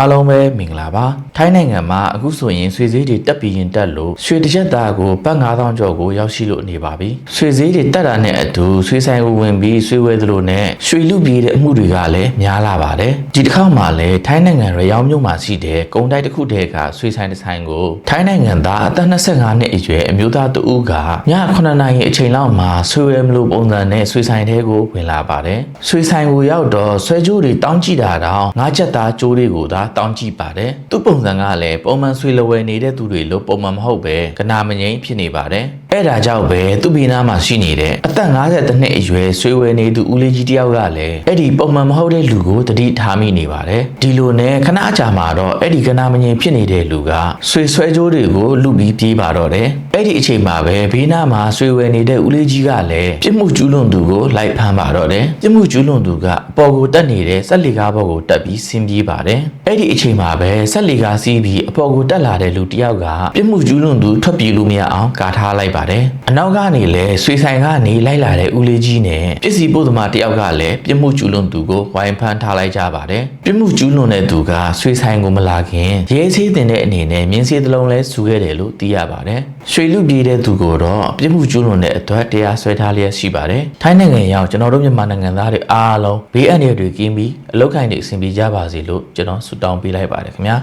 အားလုံးပဲမင်္ဂလာပါထိုင်းနိုင်ငံမှာအခုဆိုရင်ရွှေဈေးတွေတက်ပြီးရင်တက်လို့ရွှေတစ်ချက်သားကိုပတ်9000ကျော်ကိုရောက်ရှိလို့နေပါပြီရွှေဈေးတွေတက်တာနဲ့အတူရွှေဆိုင်ကိုဝင်ပြီးရွှေဝဲသလိုနဲ့ရွှေလူပြေးတဲ့အမှုတွေကလည်းများလာပါတယ်ဒီတစ်ခါမှလည်းထိုင်းနိုင်ငံရယောင်မြို့မှာရှိတဲ့ကုန်တိုက်တစ်ခုတည်းကရွှေဆိုင်တစ်ဆိုင်ကိုထိုင်းနိုင်ငံသားအသက်25နှစ်အရွယ်အမျိုးသားတဦးကည9နာရီအချိန်လောက်မှာရွှေဝဲမလို့ပုံစံနဲ့ရွှေဆိုင်ထဲကိုဝင်လာပါတယ်ရွှေဆိုင်ကိုရောက်တော့ဆွဲကြိုးတွေတောင်းကြည့်တာတော့ငါးချက်သားကြိုးတွေကိုသာတောင်းကြည့်ပါတယ်သူ့ပုံစံကလည်းပုံမှန်ဆွေလဝယ်နေတဲ့သူတွေလို့ပုံမှန်မဟုတ်ပဲကနာမငိမ့်ဖြစ်နေပါတယ် အဲ့ဒါကြောင့်ပဲသူ့ဘေးနားမှာရှိနေတဲ့အသက်50နှစ်အရွယ်ဆွေဝယ်နေသူဦးလေးကြီးတယောက်ကလည်းအဲ့ဒီပုံမှန်မဟုတ်တဲ့လူကိုတတိထားမိနေပါတယ်ဒီလိုနဲ့ခဏကြာမှာတော့အဲ့ဒီကနာမငိမ့်ဖြစ်နေတဲ့လူကဆွေဆွဲကြိုးတွေကိုလူပြီးပြေးပါတော့တယ်အဲ့ဒီအချိန်မှာပဲဘေးနားမှာဆွေဝယ်နေတဲ့ဦးလေးကြီးကလည်းပြစ်မှုကျူးလွန်သူကိုလိုက်ဖမ်းပါတော့တယ်ပြစ်မှုကျူးလွန်သူကအပေါ်ကိုတက်နေတဲ့ဆက်လီကားဘောကိုတက်ပြီးဆင်းပြေးပါတယ်အဲ့ဒီအချိန်မှာပဲဆက်လီကားစီးပြီးအပေါ်ကိုတက်လာတဲ့လူတစ်ယောက်ကပြစ်မှုကျူးလွန်သူထွက်ပြေးလို့မရအောင်ကာထားလိုက်ပါတယ်အနောက်ကနေလည်းဆွေဆိုင်ကနေလိုက်လာတဲ့ဦးလေးကြီးနဲ့ပစ္စည်းပို့သမားတစ်ယောက်ကလည်းပြစ်မှုကျူးလွန်သူကိုဝိုင်းဖမ်းထားလိုက်ကြပါတယ်ပြစ်မှုကျူးလွန်တဲ့သူကဆွေဆိုင်ကိုမလာခင်ရဲချေးတင်တဲ့အနေနဲ့မြင်းစည်းတစ်လုံးလဲစူခဲ့တယ်လို့သိရပါတယ်ရွှေလူပြေးတဲ့သူကိုတော့ပြစ်မှုကျူးလွန်တဲ့အတွက်တရားစွဲထားလျက်ရှိပါတယ်ထိုင်းနိုင်ငံရောက်ကျွန်တော်တို့မြန်မာနိုင်ငံသားတွေအားလုံးဘေးအန္တရာယ်တွေကင်းပြီးအလောက်ကိုင်းတွေအဆင်ပြေကြပါစေလို့ကျွန်တော်ဆုတောင်းပေးလိုက်ပါတယ်ခင်ဗျာ